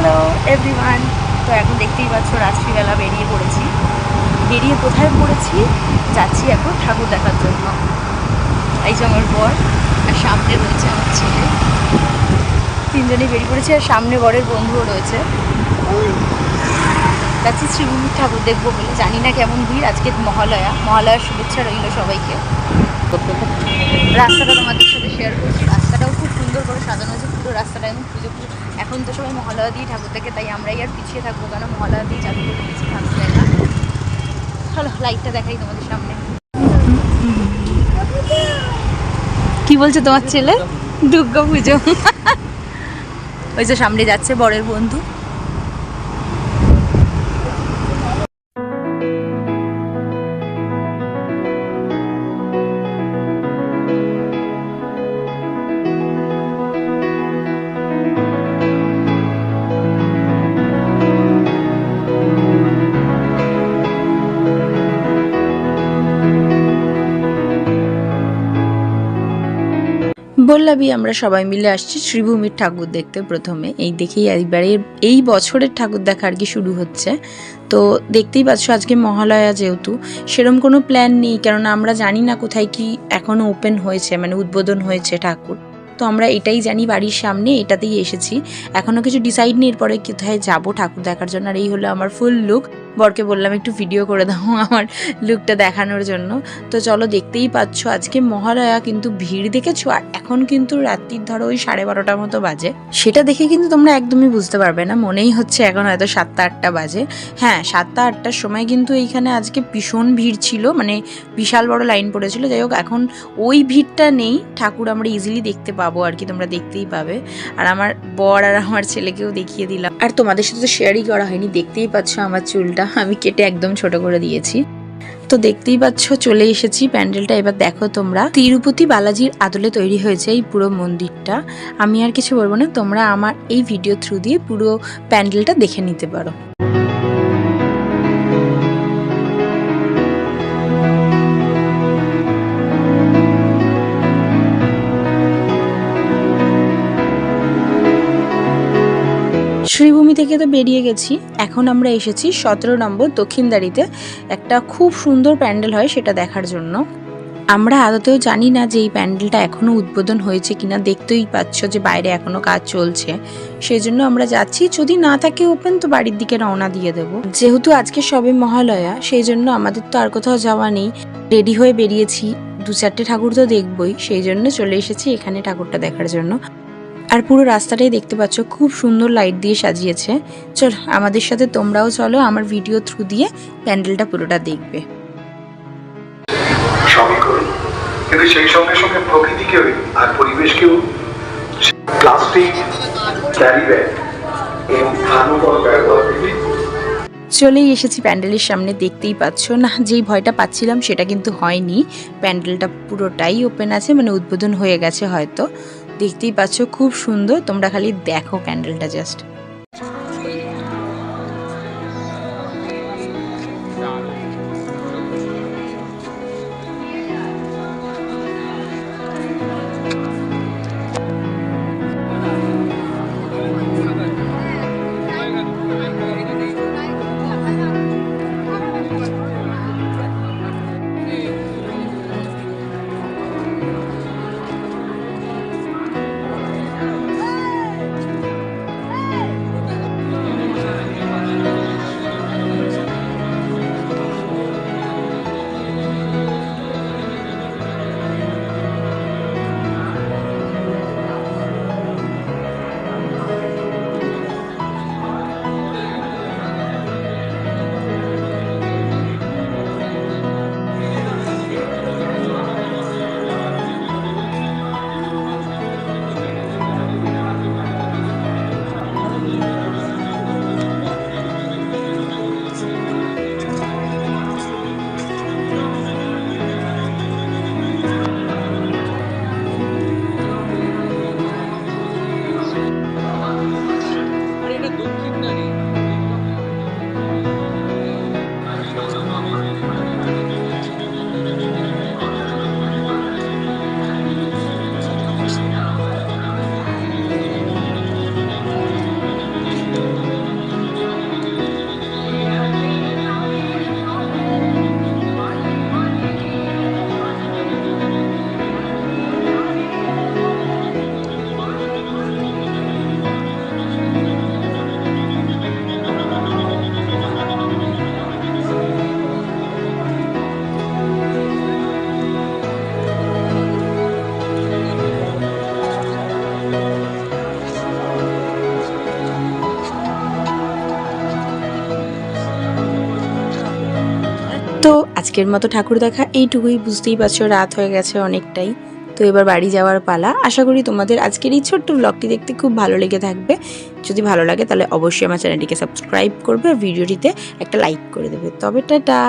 Hello everyone তো এখন দেখতেই পাচ্ছ রাত্রিবেলা বেরিয়ে পড়েছি। বেরিয়ে কোথায় পড়েছি? যাচ্ছি এখন ঠাকুর দেখার জন্য। এই যে আমার বর, আর সামনে রয়েছে আমার ছেলে। তিনজনেই বেরিয়ে পড়েছি, আর সামনে বরের বন্ধুও রয়েছে। যাচ্ছি শ্রীভূমির ঠাকুর দেখব বলে। জানি না কেমন ভিড় আজকে মহালয়া। মহালয়ার শুভেচ্ছা রইল সবাইকে। রাস্তাটা তোমাদের সাথে শেয়ার করছি। রাস্তাটাও খুব সুন্দর করে সাজানো হয়েছে। পুরো রাস্তাটা এখন পুজো পুজো এখন তো সবাই মহালয়া দিয়ে ঠাকুর দেখে তাই আমরাই আর পিছিয়ে থাকব কেন? মহালয়া দিয়ে চালু করে দিয়েছি ঠাকুর না? চলো লাইটটা দেখাই তোমাদের সামনে। কি বলছে তোমার ছেলে? দুর্গা পুজো ওই যে সামনে যাচ্ছে বরের বন্ধু। বললাবি আমরা সবাই মিলে আসছি শ্রীভূমির ঠাকুর দেখতে প্রথমে। এই দেখেই এবারে এই বছরের ঠাকুর দেখা আর কি শুরু হচ্ছে। তো দেখতেই পাচ্ছ আজকে মহালয়া যেহেতু, সেরম কোনো প্ল্যান নেই, কেননা আমরা জানি না কোথায় কি এখনও ওপেন হয়েছে মানে উদ্বোধন হয়েছে ঠাকুর। তো আমরা এটাই জানি বাড়ির সামনে, এটাতেই এসেছি। এখনও কিছু ডিসাইড নেই এরপরে কোথায় যাব ঠাকুর দেখার জন্য, আর এই হলো আমার ফুল লুক বরকে বললাম, একটু ভিডিও করে দাও আমার লুকটা দেখানোর জন্য। তো চলো দেখতেই পাচ্ছ, আজকে মহালয়া কিন্তু ভিড় দেখেছ, আর এখন কিন্তু রাত্রির ধরো ওই সাড়ে বারোটার মতো বাজে। সেটা দেখে কিন্তু তোমরা একদমই বুঝতে পারবে না, মনেই হচ্ছে এখন হয়তো সাতটা আটটা বাজে। হ্যাঁ সাতটা আটটার সময় কিন্তু এইখানে আজকে ভীষণ ভিড় ছিল মানে বিশাল বড় লাইন পড়েছিল। যাই হোক, এখন ওই ভিড়টা নেই, ঠাকুর আমরা ইজিলি দেখতে পাবো আর কি, তোমরা দেখতেই পাবে। আর আমার বর আর আমার ছেলেকেও দেখিয়ে দিলাম। আর তোমাদের সাথে তো শেয়ারই করা হয়নি, দেখতেই পাচ্ছ আমার চুলটা। আমি কেটে একদম ছোট করে দিয়েছি। তো দেখতেই পাচ্ছ, চলে এসেছি প্যান্ডেলটা। এবার দেখো তোমরা। তিরুপতি বালাজির আদলে তৈরি হয়েছে এই পুরো মন্দিরটা। আমি আর কিছু বলব না, তোমরা আমার এই ভিডিও থ্রু দিয়ে পুরো প্যান্ডেলটা দেখে নিতে পারো। শ্রীভূমি থেকে তো বেরিয়ে গেছি। এখন আমরা এসেছি সতেরো নম্বর দক্ষিণদারিতে একটা খুব সুন্দর প্যান্ডেল হয় সেটা দেখার জন্য। আমরা আদতেও জানি না যে এই প্যান্ডেলটা এখনও উদ্বোধন হয়েছে কিনা। দেখতেই পাচ্ছ যে বাইরে এখনও কাজ চলছে। সেই জন্য আমরা যাচ্ছি। যদি না থাকে ওপেন, তো বাড়ির দিকে রওনা দিয়ে দেবো। যেহেতু আজকে সবে মহালয়া সেই জন্য আমাদের তো আর কোথাও যাওয়া নেই। রেডি হয়ে বেরিয়েছি। দু চারটে ঠাকুর তো দেখবই। সেই জন্য চলে এসেছি এখানে ঠাকুরটা দেখার জন্য। আর পুরো রাস্তাটাই দেখতে পাচ্ছ খুব সুন্দর লাইট দিয়ে সাজিয়েছে। চল আমাদের সাথে তোমরাও চলো আমার ভিডিও থ্রু দিয়ে প্যান্ডেলটা পুরোটা দেখবে। কিন্তু সেই সঙ্গে সঙ্গে প্রকৃতিকেও আর পরিবেশকেও। প্লাস্টিক ক্যারি ব্যাগ এবং ব্যবহার থেকে চলেই এসেছি প্যান্ডেলের সামনে দেখতেই পাচ্ছ। না যেই ভয়টা পাচ্ছিলাম সেটা কিন্তু হয়নি। প্যান্ডেলটা পুরোটাই ওপেন আছে মানে উদ্বোধন হয়ে গেছে হয়তো। দেখতেই পাচ্ছ খুব সুন্দর। তোমরা খালি দেখো ক্যান্ডেলটা জাস্ট আজকের মতো ঠাকুর দেখা এইটুকুই, বুঝতেই পারছ, রাত হয়ে গেছে অনেকটাই। তো এবার বাড়ি যাওয়ার পালা। আশা করি তোমাদের আজকের এই ছোট্ট ব্লগটি দেখতে খুব ভালো লেগে থাকবে। যদি ভালো লাগে তাহলে অবশ্যই আমার চ্যানেলটিকে সাবস্ক্রাইব করবে, আর ভিডিওটিতে একটা লাইক করে দেবে। তবে টাটা!